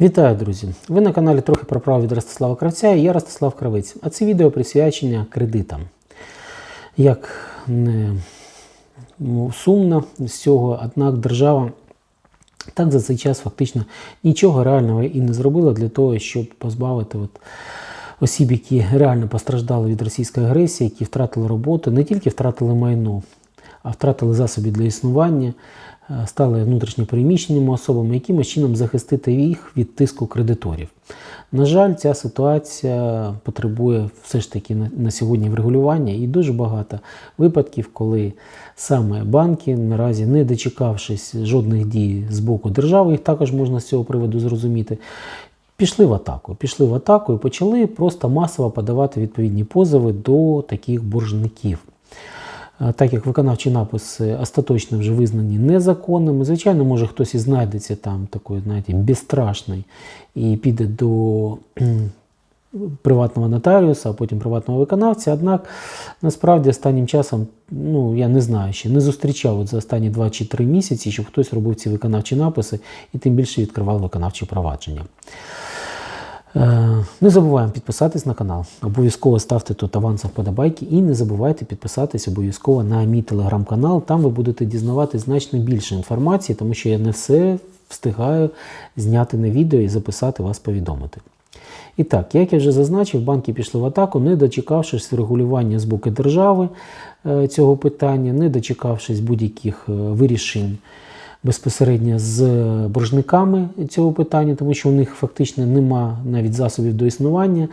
Вітаю, друзі! Ви на каналі трохи про право від Ростислава Кравця і я Ростислав Кравець. А це відео присвячення кредитам. Як не сумно з цього, однак держава так за цей час фактично нічого реального і не зробила для того, щоб позбавити от осіб, які реально постраждали від російської агресії, які втратили роботу, не тільки втратили майно, втратили засоби для існування, е, стали внутрішньопереміщеними особами, якимось чином захистити їх від тиску кредиторів. На жаль, ця ситуація потребує все ж таки на, на сьогодні врегулювання і дуже багато випадків, коли саме банки, наразі не дочекавшись жодних дій з боку держави, їх також можна з цього приводу зрозуміти. Пішли в атаку, пішли в атаку і почали просто масово подавати відповідні позови до таких боржників. Е, Так як виконавчі написи остаточно вже визнані незаконними, звичайно, може хтось і знайдеться там такий, знаєте, безстрашний і піде до приватного нотаріуса, а потім приватного виконавця. Однак насправді останнім часом, ну я не знаю ще, не зустрічав от за останні 2 чи 3 місяці, щоб хтось робив ці виконавчі написи і тим більше відкривав виконавчі провадження. Е, Не забуваємо підписатись на канал. Обов'язково ставте тут аванс вподобайки і не забувайте підписатись обов'язково на мій телеграм-канал. Там ви будете дізнавати значно більше інформації, тому що я не все встигаю зняти на відео і записати вас повідомити. І так, як я вже зазначив, банки пішли в атаку, не дочекавшись регулювання з боку держави е, цього питання, не дочекавшись будь-яких е, вирішень безпосередньо з боржниками цього питання, тому що у них фактично нема навіть засобів до існування.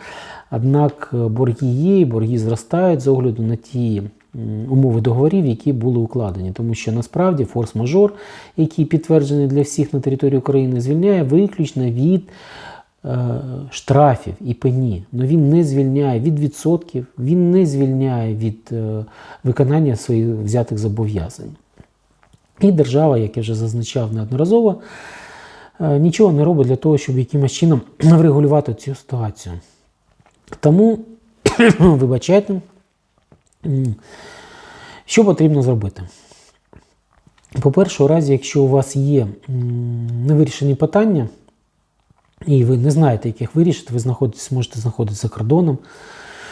Однак е, борги є, борги зростають з огляду на ті умови договорів, які були укладені. Тому що насправді форс-мажор, який підтверджений для всіх на території України, звільняє виключно від е, штрафів і пені. Но він не звільняє від відсотків, він не звільняє від е, виконання своїх взятих зобов'язань. І держава, як я вже зазначав неодноразово, е, нічого не робить для того, щоб якимось чином врегулювати цю ситуацію. Тому, вибачайте, що потрібно зробити? По-перше, у разі, якщо у вас є невирішені питання, і ви не знаєте, як їх вирішити, ви знаходитесь, можете знаходитися за кордоном,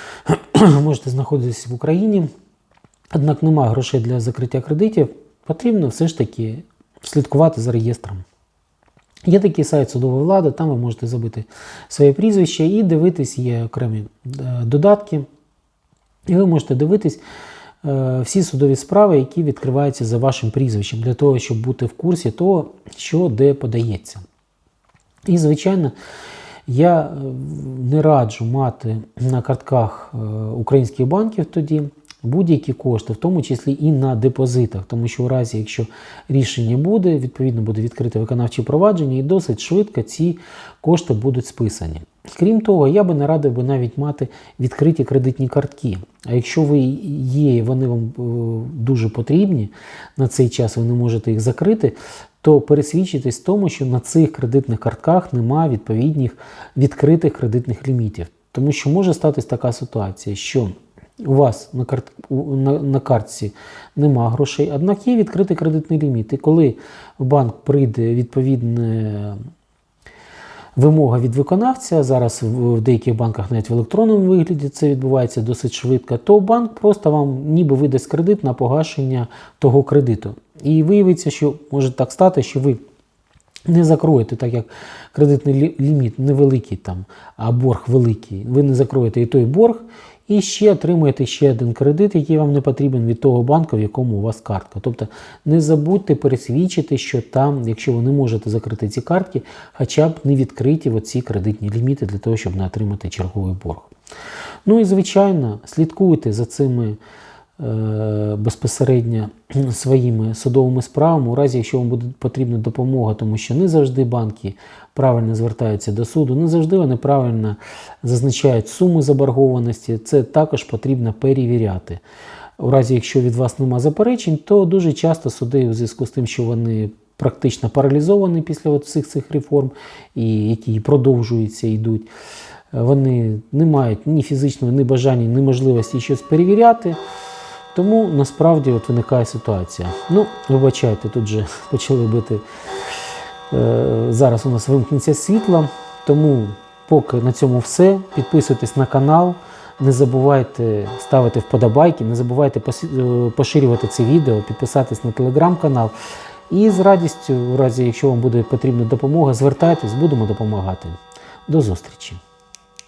можете знаходитися в Україні, однак немає грошей для закриття кредитів, потрібно все ж таки слідкувати за реєстром. Є такий сайт судової влади, там ви можете забити своє прізвище і дивитись, є окремі е, додатки. І ви можете дивитись е, всі судові справи, які відкриваються за вашим прізвищем, для того, щоб бути в курсі того, що де подається. І, звичайно, я е, не раджу мати на картках українських банків тоді будь-які кошти, в тому числі і на депозитах, тому що у разі, якщо рішення буде, відповідно буде відкрите виконавче провадження, і досить швидко ці кошти будуть списані. Крім того, я би не радив би навіть мати відкриті кредитні картки. А якщо ви є, вони вам е, дуже потрібні на цей час, ви не можете їх закрити, то пересвідчитесь в тому, що на цих кредитних картках немає відповідних відкритих кредитних лімітів. Тому що може статись така ситуація, що у вас на, карт, на, на картці нема грошей, однак є відкритий кредитний ліміт. І коли в банк прийде відповідне вимога від виконавця, зараз в в деяких банках навіть в електронному вигляді це відбувається досить швидко, то банк просто вам ніби видасть кредит на погашення того кредиту. І виявиться, що може так стати, що ви не закроєте, так як кредитний ліміт невеликий там, а борг великий. Ви не закроєте і той борг, і ще отримуєте ще один кредит, який вам не потрібен від того банку, в якому у вас картка. Тобто не забудьте пересвідчити, що там, якщо ви не можете закрити ці картки, хоча б не відкриті оці кредитні ліміти для того, щоб не отримати черговий борг. Ну і звичайно, слідкуйте за цими безпосередньо своїми судовими справами, у разі, якщо вам буде потрібна допомога, тому що не завжди банки правильно звертаються до суду, не завжди вони правильно зазначають суми заборгованості. Це також потрібно перевіряти. У разі, якщо від вас нема заперечень, то дуже часто суди у зв'язку з тим, що вони практично паралізовані після от всіх цих реформ, і які продовжуються, йдуть, вони не мають ні фізичного, ні бажання, ні можливості щось перевіряти. Тому насправді от виникає ситуація. Ну, вибачайте, тут же почали бити Е, Зараз у нас вимкнеться світло, тому поки на цьому все. Підписуйтесь на канал, не забувайте ставити вподобайки, не забувайте е, поширювати це відео, підписатись на телеграм-канал. І з радістю, у разі, якщо вам буде потрібна допомога, звертайтесь, будемо допомагати. До зустрічі!